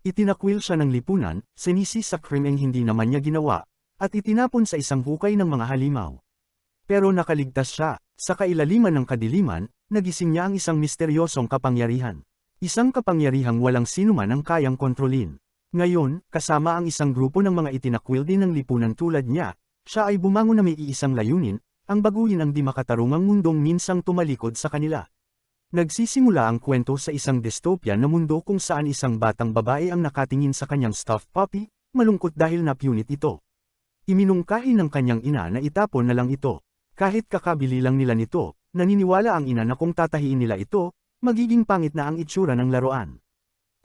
Itinakwil siya ng lipunan, sinisi sa krimeng hindi naman niya ginawa, at itinapon sa isang hukay ng mga halimaw. Pero nakaligtas siya, sa kailaliman ng kadiliman, nagising niya ang isang misteryosong kapangyarihan. Isang kapangyarihang walang sinuman ang kayang kontrolin. Ngayon, kasama ang isang grupo ng mga itinakwil din ng lipunan tulad niya, siya ay bumangon na may iisang layunin, ang baguhin ang di makatarungang mundong minsang tumalikod sa kanila. Nagsisimula ang kwento sa isang dystopia na mundo kung saan isang batang babae ang nakatingin sa kanyang stuffed puppy, malungkot dahil napunit ito. Iminungkahi ng kanyang ina na itapon na lang ito. Kahit kakabili lang nila nito, naniniwala ang ina na kung tatahiin nila ito, magiging pangit na ang itsura ng laruan.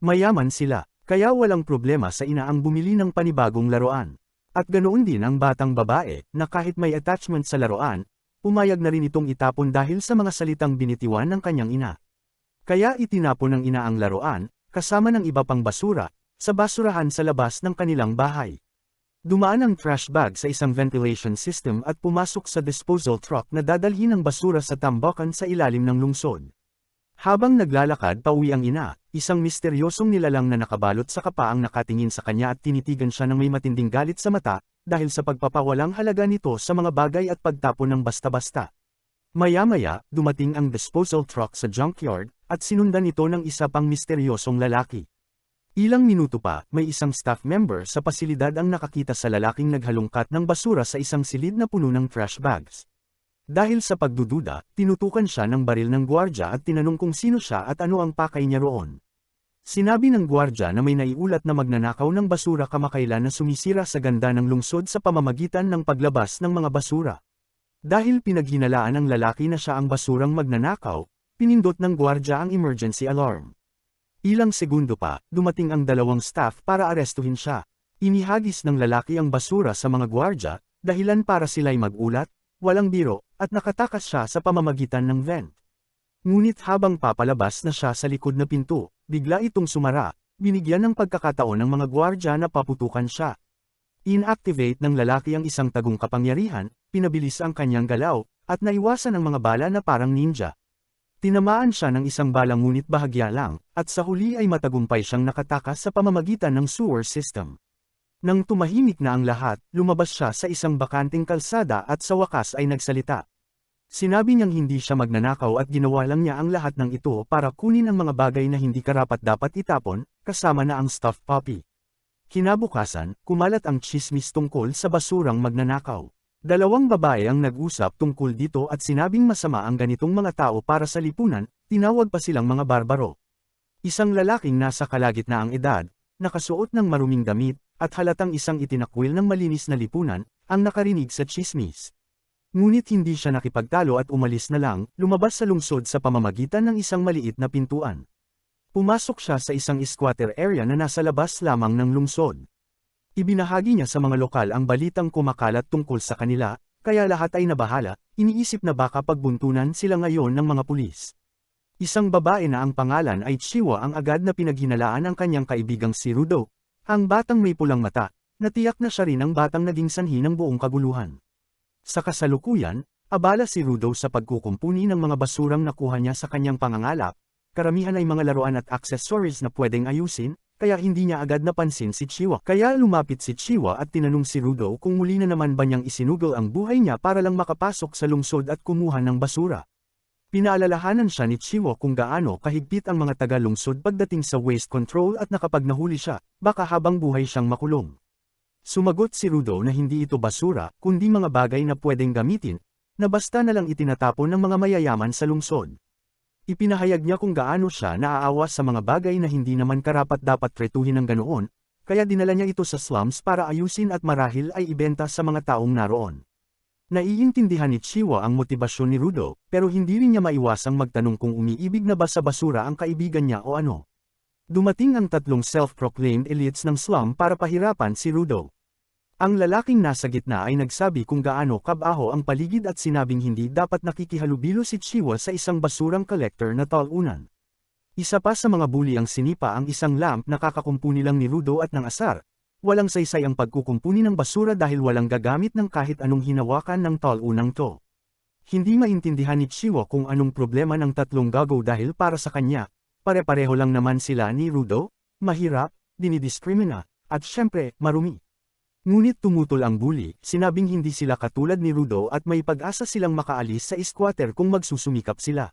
Mayaman sila, kaya walang problema sa ina ang bumili ng panibagong laruan. At ganoon din ang batang babae, na kahit may attachment sa laruan, pumayag na rin itong itapon dahil sa mga salitang binitiwan ng kanyang ina. Kaya itinapon ng ina ang laruan, kasama ng iba pang basura, sa basurahan sa labas ng kanilang bahay. Dumaan ang trash bag sa isang ventilation system at pumasok sa disposal truck na dadalhin ang basura sa tambakan sa ilalim ng lungsod. Habang naglalakad pauwi ang ina, isang misteryosong nilalang na nakabalot sa kapa ang nakatingin sa kanya at tinitigan siya ng may matinding galit sa mata, dahil sa pagpapawalang halaga nito sa mga bagay at pagtapon ng basta-basta. Maya-maya, dumating ang disposal truck sa junkyard, at sinundan ito ng isa pang misteryosong lalaki. Ilang minuto pa, may isang staff member sa pasilidad ang nakakita sa lalaking naghalungkat ng basura sa isang silid na puno ng trash bags. Dahil sa pagdududa, tinutukan siya ng baril ng gwardya at tinanong kung sino siya at ano ang pakay niya roon. Sinabi ng gwardya na may naiulat na magnanakaw ng basura kamakailan na sumisira sa ganda ng lungsod sa pamamagitan ng paglabas ng mga basura. Dahil pinaghinalaan ng lalaki na siya ang basurang magnanakaw, pinindot ng gwardya ang emergency alarm. Ilang segundo pa, dumating ang dalawang staff para arestuhin siya. Inihagis ng lalaki ang basura sa mga gwardya, dahilan para sila'y magulat, walang biro, at nakatakas siya sa pamamagitan ng vent. Ngunit habang papalabas na siya sa likod na pinto, bigla itong sumara, binigyan ng pagkakataon ng mga gwardya na paputukan siya. Inactivate ng lalaki ang isang tagong kapangyarihan, pinabilis ang kanyang galaw, at naiwasan ang mga bala na parang ninja. Tinamaan siya ng isang bala ngunit bahagya lang, at sa huli ay matagumpay siyang nakatakas sa pamamagitan ng sewer system. Nang tumahimik na ang lahat, lumabas siya sa isang bakanting kalsada at sa wakas ay nagsalita. Sinabi niyang hindi siya magnanakaw at ginawa lang niya ang lahat ng ito para kunin ang mga bagay na hindi karapat dapat itapon, kasama na ang stuffed puppy. Kinabukasan, kumalat ang chismis tungkol sa basurang magnanakaw. Dalawang babae ang nag-usap tungkol dito at sinabing masama ang ganitong mga tao para sa lipunan, tinawag pa silang mga barbaro. Isang lalaking nasa kalagitnaang edad, nakasuot ng maruming damit, at halatang isang itinakwil ng malinis na lipunan, ang nakarinig sa chismis. Ngunit hindi siya nakipagtalo at umalis na lang, lumabas sa lungsod sa pamamagitan ng isang maliit na pintuan. Pumasok siya sa isang squatter area na nasa labas lamang ng lungsod. Ibinahagi niya sa mga lokal ang balitang kumakalat tungkol sa kanila, kaya lahat ay nabahala, iniisip na baka pagbuntunan sila ngayon ng mga pulis. Isang babae na ang pangalan ay Chiwa ang agad na pinaghinalaan ang kanyang kaibigang si Rudo, ang batang may pulang mata, natiyak na siya rin ang batang naging sanhi ng buong kaguluhan. Sa kasalukuyan, abala si Rudo sa pagkukumpuni ng mga basurang nakuha niya sa kanyang pangangalap, karamihan ay mga laruan at accessories na pwedeng ayusin, kaya hindi niya agad napansin si Chiwa. Kaya lumapit si Chiwa at tinanong si Rudo kung muli na naman ba niyang isinugol ang buhay niya para lang makapasok sa lungsod at kumuha ng basura. Pinaalalahanan siya ni Chiwa kung gaano kahigpit ang mga taga-lungsod pagdating sa waste control at nakapag nahuli siya, baka habang buhay siyang makulong. Sumagot si Rudo na hindi ito basura, kundi mga bagay na pwedeng gamitin, na basta na lang itinatapon ng mga mayayaman sa lungsod. Ipinahayag niya kung gaano siya naaawa sa mga bagay na hindi naman karapat dapat tretuhin ng ganoon, kaya dinala niya ito sa slums para ayusin at marahil ay ibenta sa mga taong naroon. Naiintindihan ni Chiwa ang motibasyon ni Rudo, pero hindi rin niya maiwasang magtanong kung umiibig na ba sa basura ang kaibigan niya o ano. Dumating ang tatlong self-proclaimed elites ng slum para pahirapan si Rudo. Ang lalaking nasa gitna ay nagsabi kung gaano kabaho ang paligid at sinabing hindi dapat nakikihalubilo si Chiwa sa isang basurang collector na talunan. Isa pa sa mga bully ang sinipa ang isang lamp na kakakumpuni lang ni Rudo at ng asar. Walang saysay ang pagkukumpuni ng basura dahil walang gagamit ng kahit anong hinawakan ng talunang to. Hindi maintindihan ni Chiwa kung anong problema ng tatlong gago dahil para sa kanya, pare-pareho lang naman sila ni Rudo, mahirap, dinidiskrimina, at syempre, marumi. Ngunit tumutol ang bully, sinabing hindi sila katulad ni Rudo at may pag-asa silang makaalis sa squatter kung magsusumikap sila.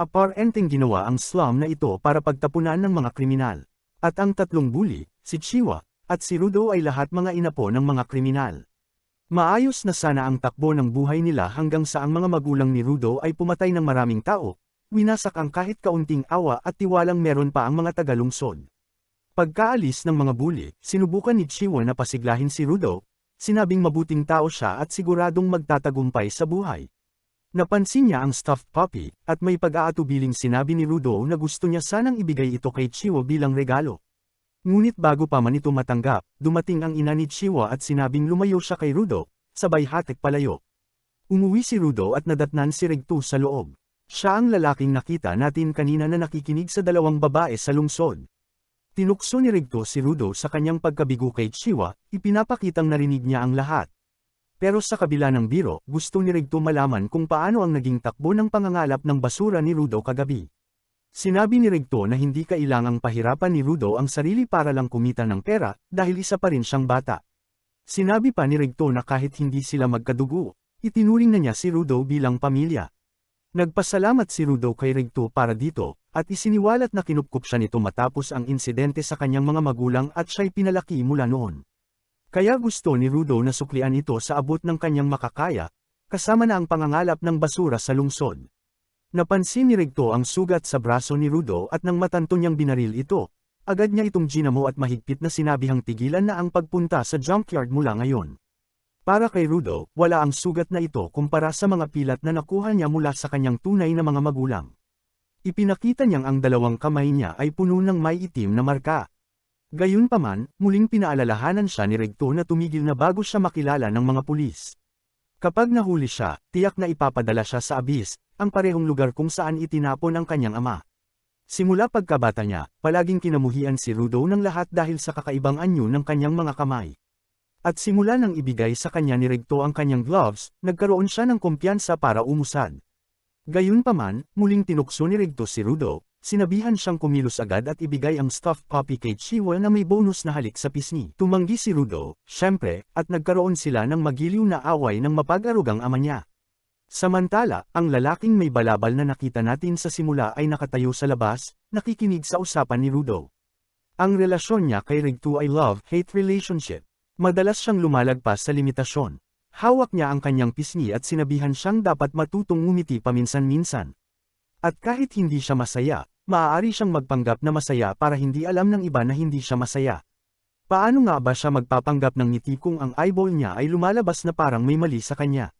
Aparenteng ginawa ang slum na ito para pagtapunan ng mga kriminal. At ang tatlong bully, si Chiwa, at si Rudo ay lahat mga inapo ng mga kriminal. Maayos na sana ang takbo ng buhay nila hanggang sa ang mga magulang ni Rudo ay pumatay ng maraming tao, winasak ang kahit kaunting awa at tiwalang meron pa ang mga tagalungsod. Pagkaalis ng mga bully, sinubukan ni Chiwa na pasiglahin si Rudo, sinabing mabuting tao siya at siguradong magtatagumpay sa buhay. Napansin niya ang stuffed puppy, at may pag-aatubiling sinabi ni Rudo na gusto niya sanang ibigay ito kay Chiwa bilang regalo. Ngunit bago pa man ito matanggap, dumating ang ina ni Chiwa at sinabing lumayo siya kay Rudo, sabay hatek palayo. Umuwi si Rudo at nadatnan si Regtu sa loob. Siya ang lalaking nakita natin kanina na nakikinig sa dalawang babae sa lungsod. Tinukso ni Rigto si Rudo sa kanyang pagkabigo kay Chiwa, ipinapakitang narinig niya ang lahat. Pero sa kabila ng biro, gusto ni Rigto malaman kung paano ang naging takbo ng pangangalap ng basura ni Rudo kagabi. Sinabi ni Rigto na hindi kailangang pahirapan ni Rudo ang sarili para lang kumita ng pera, dahil isa pa rin siyang bata. Sinabi pa ni Rigto na kahit hindi sila magkadugo, itinuring na niya si Rudo bilang pamilya. Nagpasalamat si Rudo kay Rigto para dito, at isiniwalat na kinupkup siya nito matapos ang insidente sa kanyang mga magulang at siya'y pinalaki mula noon. Kaya gusto ni Rudo na suklian ito sa abot ng kanyang makakaya, kasama na ang pangangalap ng basura sa lungsod. Napansin ni Rigto ang sugat sa braso ni Rudo at nang matanto niyang binaril ito, agad niya itong ginamo at mahigpit na sinabihang tigilan na ang pagpunta sa junkyard mula ngayon. Para kay Rudo, wala ang sugat na ito kumpara sa mga pilat na nakuha niya mula sa kanyang tunay na mga magulang. Ipinakita niyang ang dalawang kamay niya ay puno ng may itim na marka. Gayunpaman, muling pinaalalahanan siya ni Regto na tumigil na bago siya makilala ng mga pulis. Kapag nahuli siya, tiyak na ipapadala siya sa abis, ang parehong lugar kung saan itinapon ang kanyang ama. Simula pagkabata niya, palaging kinamuhian si Rudo ng lahat dahil sa kakaibang anyo ng kanyang mga kamay. At simula nang ibigay sa kanya ni Regto ang kanyang gloves, nagkaroon siya ng kumpiyansa para umusad. Gayunpaman, muling tinukso ni Rigto si Rudo, sinabihan siyang kumilos agad at ibigay ang stuffed puppy kay Chiwa na may bonus na halik sa pisngi. Tumanggi si Rudo, syempre, at nagkaroon sila ng magiliw na away ng mapag-arugang ama niya. Samantala, ang lalaking may balabal na nakita natin sa simula ay nakatayo sa labas, nakikinig sa usapan ni Rudo. Ang relasyon niya kay Rigto ay love-hate relationship. Madalas siyang lumalagpas sa limitasyon. Hawak niya ang kanyang pisngi at sinabihan siyang dapat matutong ngumiti paminsan-minsan. At kahit hindi siya masaya, maaari siyang magpanggap na masaya para hindi alam ng iba na hindi siya masaya. Paano nga ba siya magpapanggap ng ngiti kung ang eyeball niya ay lumalabas na parang may mali sa kanya?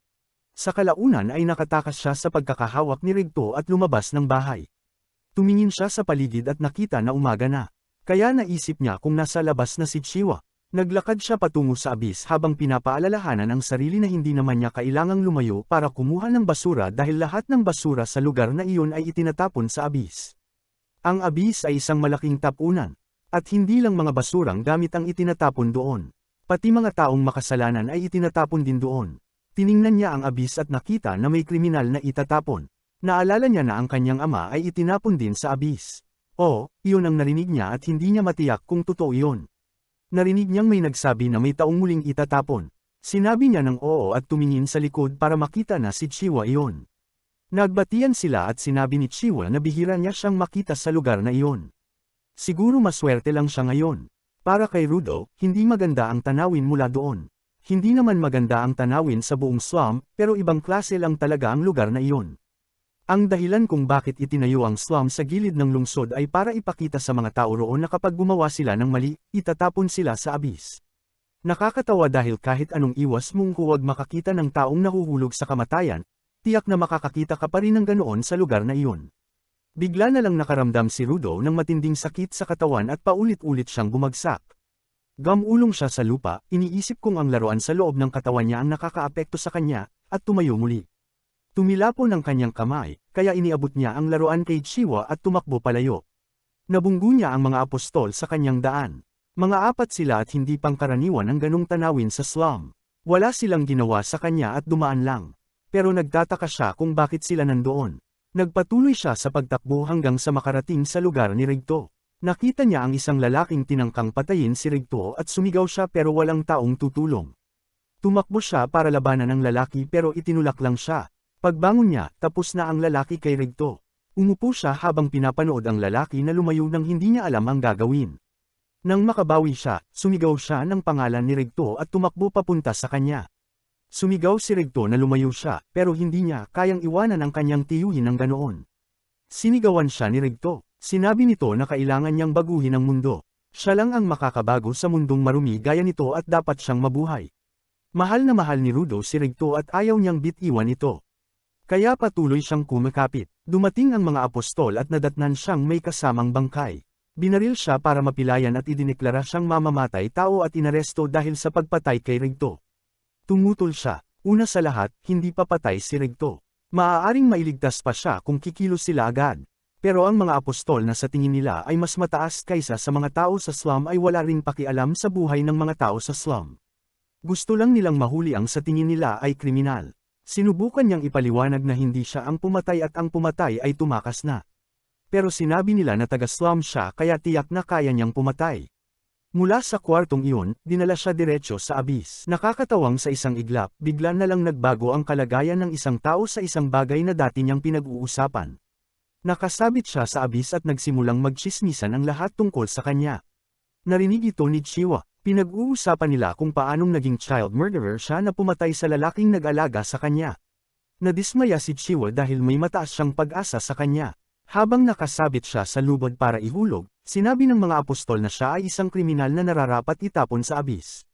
Sa kalaunan ay nakatakas siya sa pagkakahawak ni Rigto at lumabas ng bahay. Tumingin siya sa paligid at nakita na umaga na. Kaya naisip niya kung nasa labas na si Chiwa. Naglakad siya patungo sa abis habang pinapaalalahanan ang sarili na hindi naman niya kailangang lumayo para kumuha ng basura dahil lahat ng basura sa lugar na iyon ay itinatapon sa abis. Ang abis ay isang malaking tapunan, at hindi lang mga basurang gamit ang itinatapon doon. Pati mga taong makasalanan ay itinatapon din doon. Tiningnan niya ang abis at nakita na may kriminal na itatapon. Naalala niya na ang kanyang ama ay itinapon din sa abis. O, iyon ang narinig niya at hindi niya matiyak kung totoo iyon. Narinig niyang may nagsabi na may taong muling itatapon. Sinabi niya ng oo at tumingin sa likod para makita na si Chiwa iyon. Nagbatian sila at sinabi ni Chiwa na bihira niya siyang makita sa lugar na iyon. Siguro maswerte lang siya ngayon. Para kay Rudo, hindi maganda ang tanawin mula doon. Hindi naman maganda ang tanawin sa buong slum, pero ibang klase lang talaga ang lugar na iyon. Ang dahilan kung bakit itinayo ang slum sa gilid ng lungsod ay para ipakita sa mga tao roon na kapag gumawa sila ng mali, itatapon sila sa abis. Nakakatawa dahil kahit anong iwas mong huwag makakita ng taong nahuhulog sa kamatayan, tiyak na makakakita ka pa rin ng ganoon sa lugar na iyon. Bigla na lang nakaramdam si Rudo ng matinding sakit sa katawan at paulit-ulit siyang bumagsak. Gamulong siya sa lupa, iniisip kung ang laruan sa loob ng katawan niya ang nakakaapekto sa kanya, at tumayo muli. Tumilapon ang kanyang kamay, kaya iniabot niya ang laruan kay Chiwa at tumakbo palayo. Nabunggo niya ang mga apostol sa kanyang daan. Mga apat sila at hindi pangkaraniwan ang ganong tanawin sa slum. Wala silang ginawa sa kanya at dumaan lang. Pero nagtataka siya kung bakit sila nandoon. Nagpatuloy siya sa pagtakbo hanggang sa makarating sa lugar ni Rigto. Nakita niya ang isang lalaking tinangkang patayin si Rigto at sumigaw siya pero walang taong tutulong. Tumakbo siya para labanan ang lalaki pero itinulak lang siya. Pagbangon niya, tapos na ang lalaki kay Rigto. Umupo siya habang pinapanood ang lalaki na lumayo nang hindi niya alam ang gagawin. Nang makabawi siya, sumigaw siya ng pangalan ni Rigto at tumakbo papunta sa kanya. Sumigaw si Rigto na lumayo siya, pero hindi niya kayang iwanan ang kanyang tiyuhin ng ganoon. Sinigawan siya ni Rigto. Sinabi nito na kailangan niyang baguhin ang mundo. Siya lang ang makakabago sa mundong marumi gaya nito at dapat siyang mabuhay. Mahal na mahal ni Rudo si Rigto at ayaw niyang bitiwan ito. Kaya patuloy siyang kumakapit. Dumating ang mga apostol at nadatnan siyang may kasamang bangkay. Binaril siya para mapilayan at idineklara siyang mamamatay tao at inaresto dahil sa pagpatay kay Rigto. Tumutol siya. Una sa lahat, hindi pa patay si Rigto. Maaaring mailigtas pa siya kung kikilos sila agad. Pero ang mga apostol na sa tingin nila ay mas mataas kaysa sa mga tao sa slum ay wala ring pakialam sa buhay ng mga tao sa slum. Gusto lang nilang mahuli ang sa tingin nila ay kriminal. Sinubukan niyang ipaliwanag na hindi siya ang pumatay at ang pumatay ay tumakas na. Pero sinabi nila na taga-slum siya kaya tiyak na kaya niyang pumatay. Mula sa kwartong iyon, dinala siya diretso sa abis. Nakakatawang sa isang iglap, bigla na lang nagbago ang kalagayan ng isang tao sa isang bagay na dati niyang pinag-uusapan. Nakasabit siya sa abis at nagsimulang magchismisan ang lahat tungkol sa kanya. Narinig ito ni Chiwa. Pinag-uusapan nila kung paanong naging child murderer siya na pumatay sa lalaking nag-alaga sa kanya. Nadismaya si Chiwa dahil may mataas siyang pag-asa sa kanya. Habang nakasabit siya sa lubod para ihulog, sinabi ng mga apostol na siya ay isang kriminal na nararapat itapon sa abis.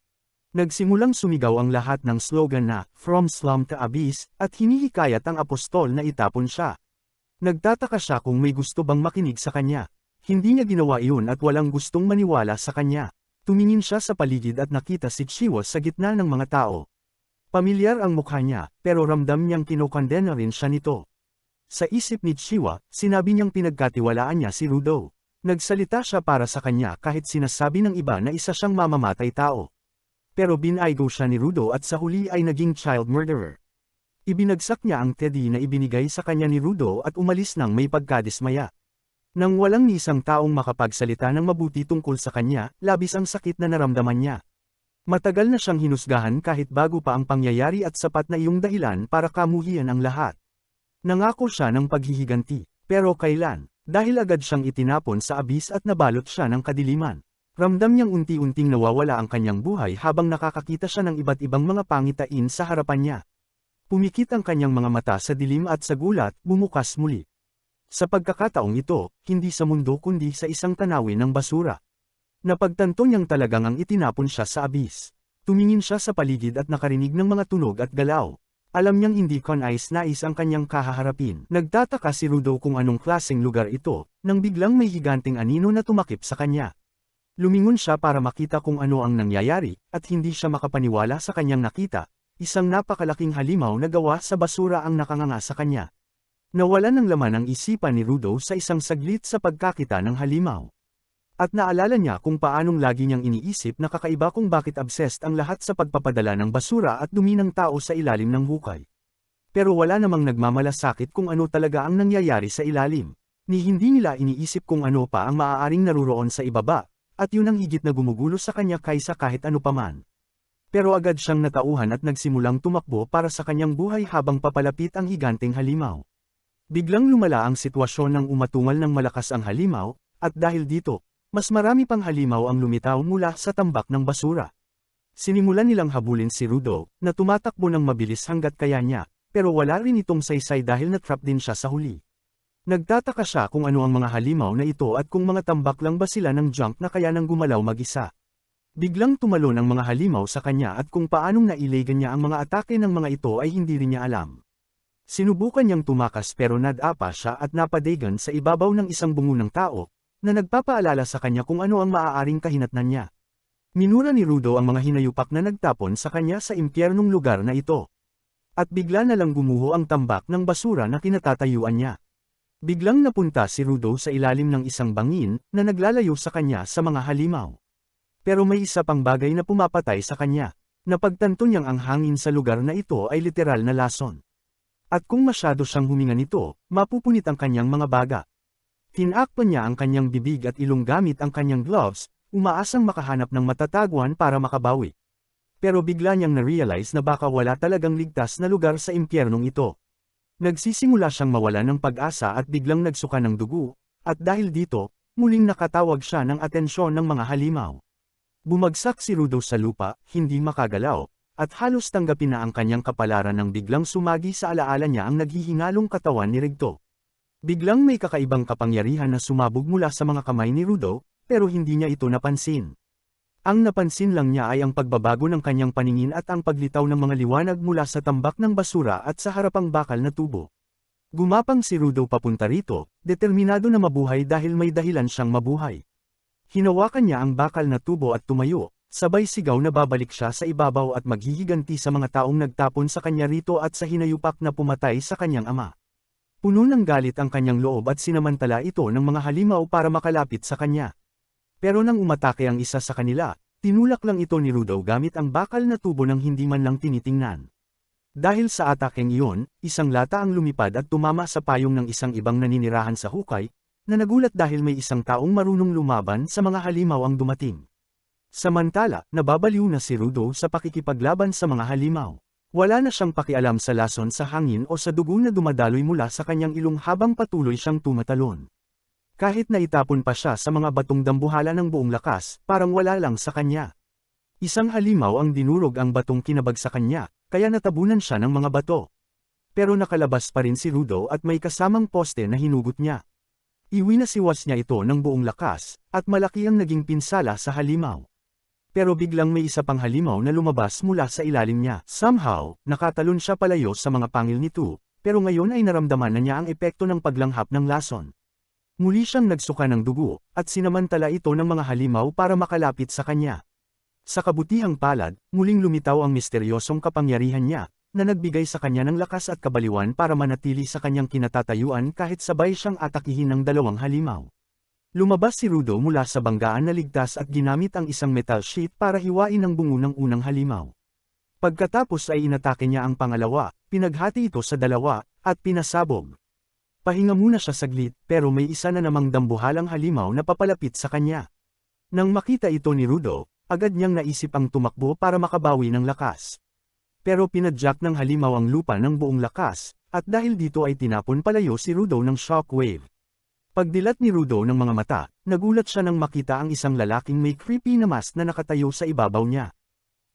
Nagsimulang sumigaw ang lahat ng slogan na, From Slum to Abyss, at hinihikayat ang apostol na itapon siya. Nagtataka siya kung may gusto bang makinig sa kanya. Hindi niya ginawa iyon at walang gustong maniwala sa kanya. Tumingin siya sa paligid at nakita si Chiwa sa gitna ng mga tao. Pamilyar ang mukha niya, pero ramdam niyang kinokondena rin siya nito. Sa isip ni Chiwa, sinabi niyang pinagkatiwalaan niya si Rudo. Nagsalita siya para sa kanya kahit sinasabi ng iba na isa siyang mamamatay tao. Pero binaygo siya ni Rudo at sa huli ay naging child murderer. Ibinagsak niya ang teddy na ibinigay sa kanya ni Rudo at umalis nang may pagkadismaya. Nang walang isang taong makapagsalita ng mabuti tungkol sa kanya, labis ang sakit na naramdaman niya. Matagal na siyang hinusgahan kahit bago pa ang pangyayari at sapat na iyong dahilan para kamuhian ang lahat. Nangako siya ng paghihiganti, pero kailan? Dahil agad siyang itinapon sa abis at nabalot siya ng kadiliman. Ramdam niyang unti-unting nawawala ang kanyang buhay habang nakakakita siya ng iba't ibang mga pangitain sa harapan niya. Pumikit ang kanyang mga mata sa dilim at sa gulat, bumukas muli. Sa pagkakataong ito, hindi sa mundo kundi sa isang tanawin ng basura. Napagtanto niyang talagang ang itinapon siya sa abis. Tumingin siya sa paligid at nakarinig ng mga tunog at galaw. Alam niyang hindi kanais-nais ang kanyang kahaharapin. Nagtataka si Rudo kung anong klaseng lugar ito, nang biglang may higanting anino na tumakip sa kanya. Lumingon siya para makita kung ano ang nangyayari, at hindi siya makapaniwala sa kanyang nakita, Isang napakalaking halimaw na gawa sa basura ang nakanganga sa kanya. Nawalan ng laman ang isipan ni Rudo sa isang saglit sa pagkakita ng halimaw. At naalala niya kung paanong lagi niyang iniisip na kakaiba kung bakit obsessed ang lahat sa pagpapadala ng basura at dumi ng tao sa ilalim ng hukay. Pero wala namang nagmamalasakit kung ano talaga ang nangyayari sa ilalim. Ni hindi nila iniisip kung ano pa ang maaaring naruroon sa ibaba, at yun ang higit na gumugulo sa kanya kaysa kahit ano paman pero agad siyang natauhan at nagsimulang tumakbo para sa kanyang buhay habang papalapit ang higanteng halimaw. Biglang lumala ang sitwasyon nang umatungal ng malakas ang halimaw, at dahil dito, mas marami pang halimaw ang lumitaw mula sa tambak ng basura. Sinimulan nilang habulin si Rudo, na tumatakbo ng mabilis hanggat kaya niya, pero wala rin itong saysay dahil natrap din siya sa huli. Nagtataka siya kung ano ang mga halimaw na ito at kung mga tambak lang ba sila ng junk na kaya nang gumalaw mag-isa. Biglang tumalon ang mga halimaw sa kanya at kung paanong nailegan niya ang mga atake ng mga ito ay hindi rin niya alam. Sinubukan niyang tumakas pero nadapa siya at napadagan sa ibabaw ng isang bungo ng tao, na nagpapaalala sa kanya kung ano ang maaaring kahinatnan niya. Minura ni Rudo ang mga hinayupak na nagtapon sa kanya sa impyernong lugar na ito. At bigla na lang gumuho ang tambak ng basura na kinatatayuan niya. Biglang napunta si Rudo sa ilalim ng isang bangin na naglalayo sa kanya sa mga halimaw. Pero may isa pang bagay na pumapatay sa kanya. Napagtanto niyang ang hangin sa lugar na ito ay literal na lason. At kung masyado siyang huminga nito, mapupunit ang kanyang mga baga. Tinakpan niya ang kanyang bibig at ilong gamit ang kanyang gloves, umaasang makahanap ng matatagwan para makabawi. Pero bigla niyang na-realize na baka wala talagang ligtas na lugar sa impyernong ito. Nagsisimula siyang mawala ng pag-asa at biglang nagsuka ng dugo, at dahil dito, muling nakatawag siya ng atensyon ng mga halimaw. Bumagsak si Rudo sa lupa, hindi makagalaw, at halos tanggapin na ang kanyang kapalaran nang biglang sumagi sa alaala niya ang naghihingalong katawan ni Rigto. Biglang may kakaibang kapangyarihan na sumabog mula sa mga kamay ni Rudo, pero hindi niya ito napansin. Ang napansin lang niya ay ang pagbabago ng kanyang paningin at ang paglitaw ng mga liwanag mula sa tambak ng basura at sa harapang bakal na tubo. Gumapang si Rudo papunta rito, determinado na mabuhay dahil may dahilan siyang mabuhay. Hinawakan niya ang bakal na tubo at tumayo, sabay sigaw na babalik siya sa ibabaw at maghihiganti sa mga taong nagtapon sa kanya rito at sa hinayupak na pumatay sa kanyang ama. Puno ng galit ang kanyang loob at sinamantala ito ng mga halimaw para makalapit sa kanya. Pero nang umatake ang isa sa kanila, tinulak lang ito ni Rudo gamit ang bakal na tubo ng hindi man lang tinitingnan. Dahil sa atakeng iyon, isang lata ang lumipad at tumama sa payong ng isang ibang naninirahan sa hukay, na nagulat dahil may isang taong marunong lumaban sa mga halimaw ang dumating. Samantala, nababaliw na si Rudo sa pakikipaglaban sa mga halimaw. Wala na siyang pakialam sa lason sa hangin o sa dugo na dumadaloy mula sa kanyang ilong habang patuloy siyang tumatalon. Kahit na itapon pa siya sa mga batong dambuhala ng buong lakas, parang wala lang sa kanya. Isang halimaw ang dinurog ang batong kinabag sa kanya, kaya natabunan siya ng mga bato. Pero nakalabas pa rin si Rudo at may kasamang poste na hinugot niya. Iwinasiwas niya ito ng buong lakas, at malaki ang naging pinsala sa halimaw. Pero biglang may isa pang halimaw na lumabas mula sa ilalim niya. Somehow, nakatalon siya palayo sa mga pangil nito, pero ngayon ay naramdaman na niya ang epekto ng paglanghap ng lason. Muli siyang nagsuka ng dugo, at sinamantala ito ng mga halimaw para makalapit sa kanya. Sa kabutihang palad, muling lumitaw ang misteryosong kapangyarihan niya, na nagbigay sa kanya ng lakas at kabaliwan para manatili sa kanyang kinatatayuan kahit sabay siyang atakihin ng dalawang halimaw. Lumabas si Rudo mula sa banggaan na ligtas at ginamit ang isang metal sheet para hiwain ang bungo ng unang halimaw. Pagkatapos ay inatake niya ang pangalawa, pinaghati ito sa dalawa, at pinasabog. Pahinga muna siya saglit, pero may isa na namang dambuhalang halimaw na papalapit sa kanya. Nang makita ito ni Rudo, agad niyang naisip ang tumakbo para makabawi ng lakas. Pero pinadyak ng halimaw ang lupa ng buong lakas, at dahil dito ay tinapon palayo si Rudo ng shockwave. Pagdilat ni Rudo ng mga mata, nagulat siya nang makita ang isang lalaking may creepy na mask na nakatayo sa ibabaw niya.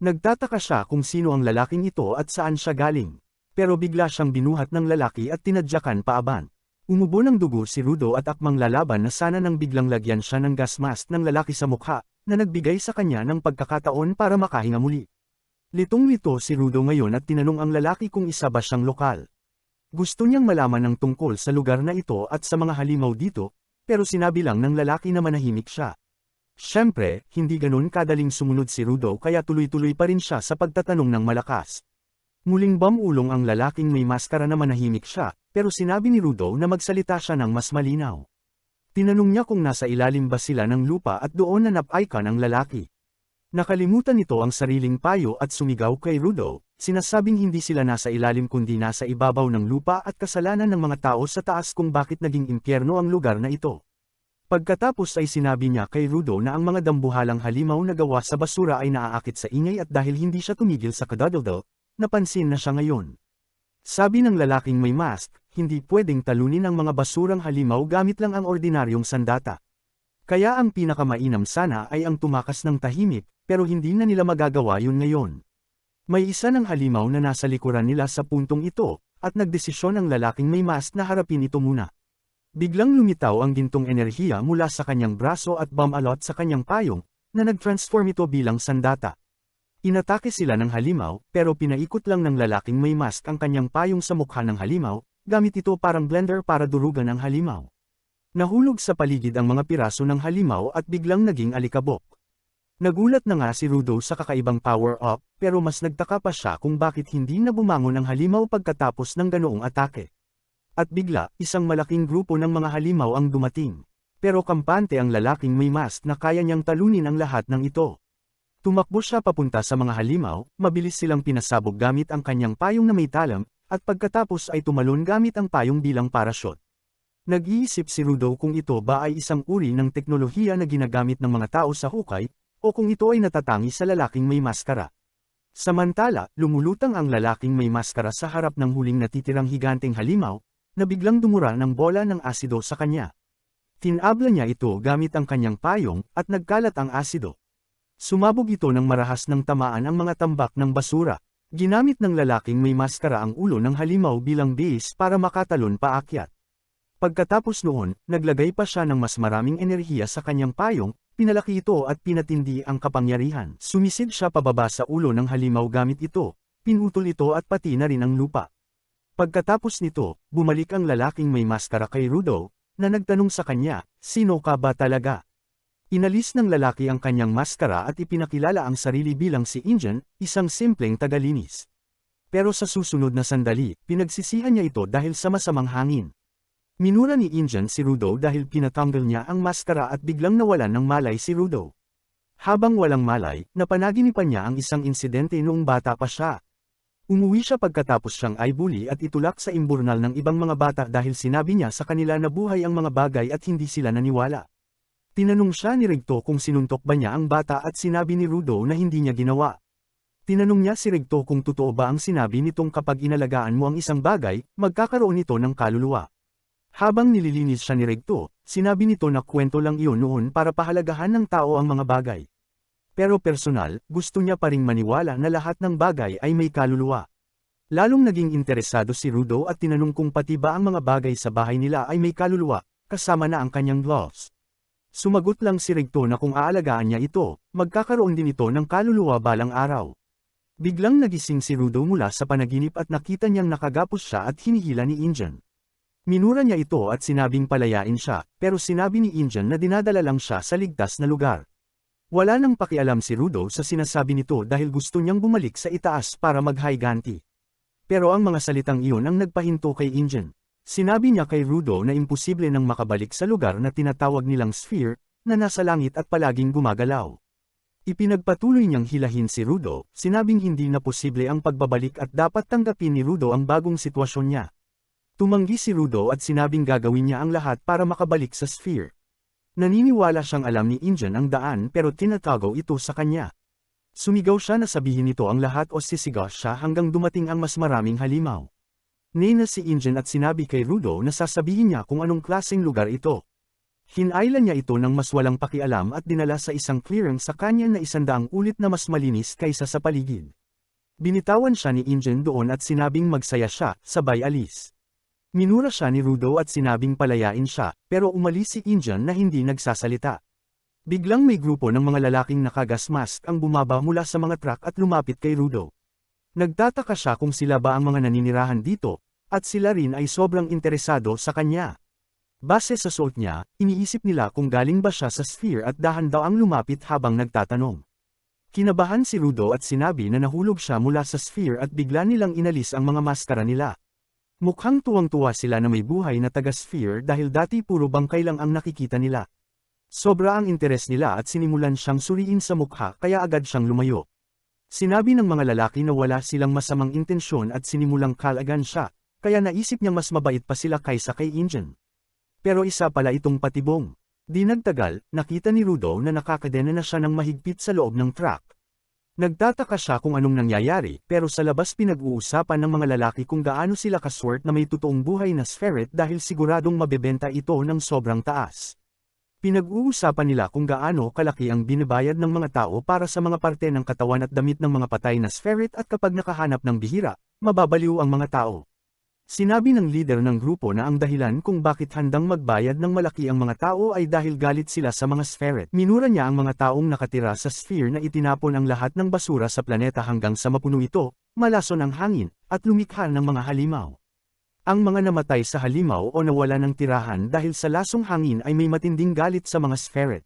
Nagtataka siya kung sino ang lalaking ito at saan siya galing. Pero bigla siyang binuhat ng lalaki at tinadyakan paaban. Umubo ng dugo si Rudo at akmang lalaban na sana nang biglang lagyan siya ng gas mask ng lalaki sa mukha, na nagbigay sa kanya ng pagkakataon para makahinga muli. Litong-lito si Rudo ngayon at tinanong ang lalaki kung isa ba siyang lokal. Gusto niyang malaman ng tungkol sa lugar na ito at sa mga halimaw dito, pero sinabi lang ng lalaki na manahimik siya. Siyempre, hindi ganun kadaling sumunod si Rudo kaya tuloy-tuloy pa rin siya sa pagtatanong ng malakas. Muling bamulong ang lalaking may maskara na manahimik siya, pero sinabi ni Rudo na magsalita siya ng mas malinaw. Tinanong niya kung nasa ilalim ba sila ng lupa at doon na napaikan ang lalaki. Nakalimutan nito ang sariling payo at sumigaw kay Rudo, sinasabing hindi sila nasa ilalim kundi nasa ibabaw ng lupa at kasalanan ng mga tao sa taas kung bakit naging impyerno ang lugar na ito. Pagkatapos ay sinabi niya kay Rudo na ang mga dambuhalang halimaw na gawa sa basura ay naaakit sa ingay at dahil hindi siya tumigil sa kadadaldal, Napansin na siya ngayon. Sabi ng lalaking may mask, hindi pwedeng talunin ang mga basurang halimaw gamit lang ang ordinaryong sandata. Kaya ang pinakamainam sana ay ang tumakas ng tahimik, pero hindi na nila magagawa yun ngayon. May isa ng halimaw na nasa likuran nila sa puntong ito, at nagdesisyon ang lalaking may mask na harapin ito muna. Biglang lumitaw ang gintong enerhiya mula sa kanyang braso at bumalot sa kanyang payong, na nag-transform ito bilang sandata. Inatake sila ng halimaw, pero pinaikot lang ng lalaking may mask ang kanyang payong sa mukha ng halimaw, gamit ito parang blender para durugan ang halimaw. Nahulog sa paligid ang mga piraso ng halimaw at biglang naging alikabok. Nagulat na nga si Rudo sa kakaibang power-up, pero mas nagtaka pa siya kung bakit hindi na bumangon ang halimaw pagkatapos ng ganoong atake. At bigla, isang malaking grupo ng mga halimaw ang dumating. Pero kampante ang lalaking may mask na kaya niyang talunin ang lahat ng ito. Tumakbo siya papunta sa mga halimaw, mabilis silang pinasabog gamit ang kanyang payong na may talam, at pagkatapos ay tumalon gamit ang payong bilang parachute. Nag-iisip si Rudo kung ito ba ay isang uri ng teknolohiya na ginagamit ng mga tao sa hukay, o kung ito ay natatangi sa lalaking may maskara. Samantala, lumulutang ang lalaking may maskara sa harap ng huling natitirang higanteng halimaw, na biglang dumura ng bola ng asido sa kanya. Tinabla niya ito gamit ang kanyang payong, at nagkalat ang asido. Sumabog ito ng marahas ng tamaan ang mga tambak ng basura. Ginamit ng lalaking may maskara ang ulo ng halimaw bilang base para makatalon paakyat. Pagkatapos noon, naglagay pa siya ng mas maraming enerhiya sa kanyang payong, pinalaki ito at pinatindi ang kapangyarihan. Sumisid siya pababa sa ulo ng halimaw gamit ito, pinutol ito at pati na rin ang lupa. Pagkatapos nito, bumalik ang lalaking may maskara kay Rudo, na nagtanong sa kanya, sino ka ba talaga? Inalis ng lalaki ang kanyang maskara at ipinakilala ang sarili bilang si Injan, isang simpleng tagalinis. Pero sa susunod na sandali, pinagsisihan niya ito dahil sa masamang hangin. Minura ni Injan si Rudo dahil pinatanggal niya ang maskara at biglang nawalan ng malay si Rudo. Habang walang malay, napanaginipan niya ang isang insidente noong bata pa siya. Umuwi siya pagkatapos siyang ay bully at itulak sa imburnal ng ibang mga bata dahil sinabi niya sa kanila na buhay ang mga bagay at hindi sila naniwala. Tinanong siya ni Rigto kung sinuntok ba niya ang bata at sinabi ni Rudo na hindi niya ginawa. Tinanong niya si Rigto kung totoo ba ang sinabi nitong kapag inalagaan mo ang isang bagay, magkakaroon ito ng kaluluwa. Habang nililinis siya ni Regto, sinabi nito na kwento lang iyon noon para pahalagahan ng tao ang mga bagay. Pero personal, gusto niya pa ring maniwala na lahat ng bagay ay may kaluluwa. Lalong naging interesado si Rudo at tinanong kung pati ba ang mga bagay sa bahay nila ay may kaluluwa, kasama na ang kanyang gloves. Sumagot lang si Regto na kung aalagaan niya ito, magkakaroon din ito ng kaluluwa balang araw. Biglang nagising si Rudo mula sa panaginip at nakita niyang nakagapos siya at hinihila ni Injan. Minura niya ito at sinabing palayain siya, pero sinabi ni Injan na dinadala lang siya sa ligtas na lugar. Wala nang pakialam si Rudo sa sinasabi nito dahil gusto niyang bumalik sa itaas para mag-higanti. Pero ang mga salitang iyon ang nagpahinto kay Injan. Sinabi niya kay Rudo na imposible nang makabalik sa lugar na tinatawag nilang sphere, na nasa langit at palaging gumagalaw. Ipinagpatuloy niyang hilahin si Rudo, sinabing hindi na posible ang pagbabalik at dapat tanggapin ni Rudo ang bagong sitwasyon niya. Tumanggi si Rudo at sinabing gagawin niya ang lahat para makabalik sa sphere. Naniniwala siyang alam ni Injan ang daan pero tinatago ito sa kanya. Sumigaw siya na sabihin nito ang lahat o sisigaw siya hanggang dumating ang mas maraming halimaw. Nina si Injan at sinabi kay Rudo na sasabihin niya kung anong klaseng lugar ito. Hinailan niya ito ng mas walang pakialam at dinala sa isang clearing sa kanya na isandaang ulit na mas malinis kaysa sa paligid. Binitawan siya ni Injan doon at sinabing magsaya siya, sabay alis. Minura siya ni Rudo at sinabing palayain siya, pero umalis si Injan na hindi nagsasalita. Biglang may grupo ng mga lalaking nakagas mask ang bumaba mula sa mga truck at lumapit kay Rudo. Nagtataka siya kung sila ba ang mga naninirahan dito, at sila rin ay sobrang interesado sa kanya. Base sa suot niya, iniisip nila kung galing ba siya sa sphere at dahan daw ang lumapit habang nagtatanong. Kinabahan si Rudo at sinabi na nahulog siya mula sa sphere at bigla nilang inalis ang mga maskara nila. Mukhang tuwang-tuwa sila na may buhay na taga-sphere dahil dati puro bangkay lang ang nakikita nila. Sobra ang interes nila at sinimulan siyang suriin sa mukha kaya agad siyang lumayo. Sinabi ng mga lalaki na wala silang masamang intensyon at sinimulang kalagan siya, kaya naisip niyang mas mabait pa sila kaysa kay Injan. Pero isa pala itong patibong. Di nagtagal, nakita ni Rudo na nakakadena na siya ng mahigpit sa loob ng truck. Nagtataka siya kung anong nangyayari, pero sa labas pinag-uusapan ng mga lalaki kung gaano sila kaswert na may totoong buhay na spherit dahil siguradong mabebenta ito ng sobrang taas. Pinag-uusapan nila kung gaano kalaki ang binibayad ng mga tao para sa mga parte ng katawan at damit ng mga patay na spherit at kapag nakahanap ng bihira, mababaliw ang mga tao. Sinabi ng leader ng grupo na ang dahilan kung bakit handang magbayad ng malaki ang mga tao ay dahil galit sila sa mga spherit. Minura niya ang mga taong nakatira sa sphere na itinapon ang lahat ng basura sa planeta hanggang sa mapuno ito, malason ang hangin, at lumikha ng mga halimaw. Ang mga namatay sa halimaw o nawala ng tirahan dahil sa lasong hangin ay may matinding galit sa mga spherit.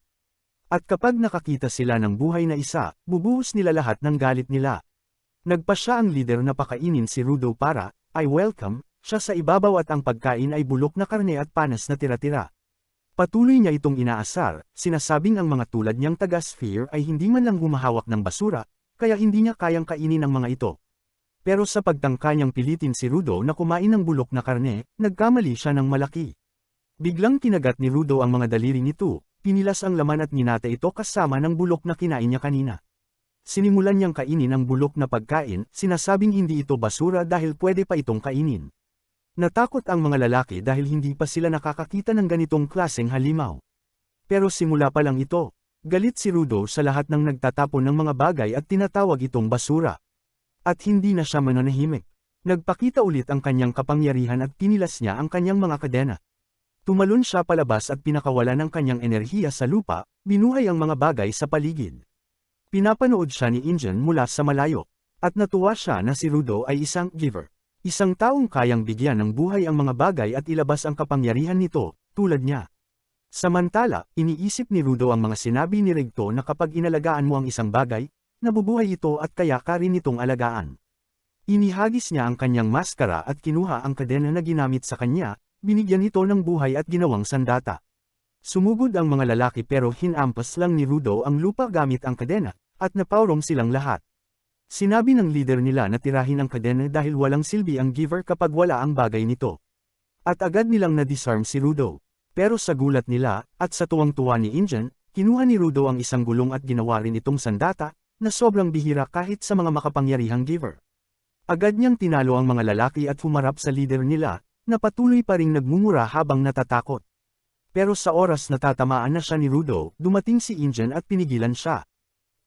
At kapag nakakita sila ng buhay na isa, bubuhos nila lahat ng galit nila. Nagpa siya ang leader na pakainin si Rudo para, I welcome, siya sa ibabaw at ang pagkain ay bulok na karne at panas na tira-tira. Patuloy niya itong inaasar, sinasabing ang mga tulad niyang taga-sphere ay hindi man lang humahawak ng basura, kaya hindi niya kayang kainin ang mga ito. Pero sa pagtangka niyang pilitin si Rudo na kumain ng bulok na karne, nagkamali siya ng malaki. Biglang kinagat ni Rudo ang mga daliri nito, pinilas ang laman at ninata ito kasama ng bulok na kinain niya kanina. Sinimulan niyang kainin ang bulok na pagkain, sinasabing hindi ito basura dahil pwede pa itong kainin. Natakot ang mga lalaki dahil hindi pa sila nakakakita ng ganitong klaseng halimaw. Pero simula pa lang ito, galit si Rudo sa lahat ng nagtatapon ng mga bagay at tinatawag itong basura. At hindi na siya mananahimik. Nagpakita ulit ang kanyang kapangyarihan at pinilas niya ang kanyang mga kadena. Tumalon siya palabas at pinakawala ng kanyang enerhiya sa lupa, binuhay ang mga bagay sa paligid. Pinapanood siya ni Injan mula sa malayo, at natuwa siya na si Rudo ay isang giver. Isang taong kayang bigyan ng buhay ang mga bagay at ilabas ang kapangyarihan nito, tulad niya. Samantala, iniisip ni Rudo ang mga sinabi ni Regto na kapag inalagaan mo ang isang bagay, nabubuhay ito at kaya ka rin itong alagaan. Inihagis niya ang kanyang maskara at kinuha ang kadena na ginamit sa kanya, binigyan ito ng buhay at ginawang sandata. Sumugod ang mga lalaki pero hinampas lang ni Rudo ang lupa gamit ang kadena, at napawrong silang lahat. Sinabi ng leader nila na tirahin ang kadena dahil walang silbi ang giver kapag wala ang bagay nito. At agad nilang na-disarm si Rudo. Pero sa gulat nila, at sa tuwang-tuwa ni Injan, kinuha ni Rudo ang isang gulong at ginawa rin itong sandata, na sobrang bihira kahit sa mga makapangyarihang giver. Agad niyang tinalo ang mga lalaki at humarap sa leader nila, na patuloy pa ring nagmumura habang natatakot. Pero sa oras na tatamaan na siya ni Rudo, dumating si Injan at pinigilan siya.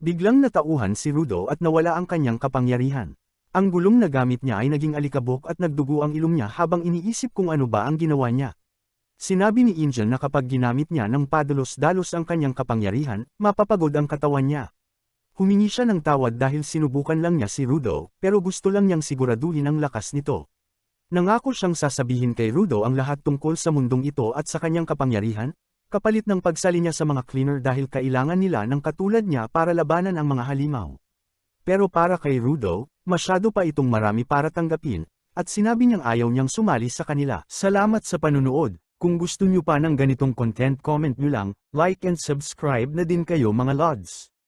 Biglang natauhan si Rudo at nawala ang kanyang kapangyarihan. Ang gulong na gamit niya ay naging alikabok at nagdugo ang ilong niya habang iniisip kung ano ba ang ginawa niya. Sinabi ni Injan na kapag ginamit niya ng padalos-dalos ang kanyang kapangyarihan, mapapagod ang katawan niya. Humingi siya ng tawad dahil sinubukan lang niya si Rudo, pero gusto lang niyang siguraduhin ang lakas nito. Nangako siyang sasabihin kay Rudo ang lahat tungkol sa mundong ito at sa kanyang kapangyarihan, kapalit ng pagsali niya sa mga cleaner dahil kailangan nila ng katulad niya para labanan ang mga halimaw. Pero para kay Rudo, masyado pa itong marami para tanggapin, at sinabi niyang ayaw niyang sumali sa kanila. Salamat sa panunood. Kung gusto niyo pa ng ganitong content comment niyo lang, like and subscribe na din kayo mga lods.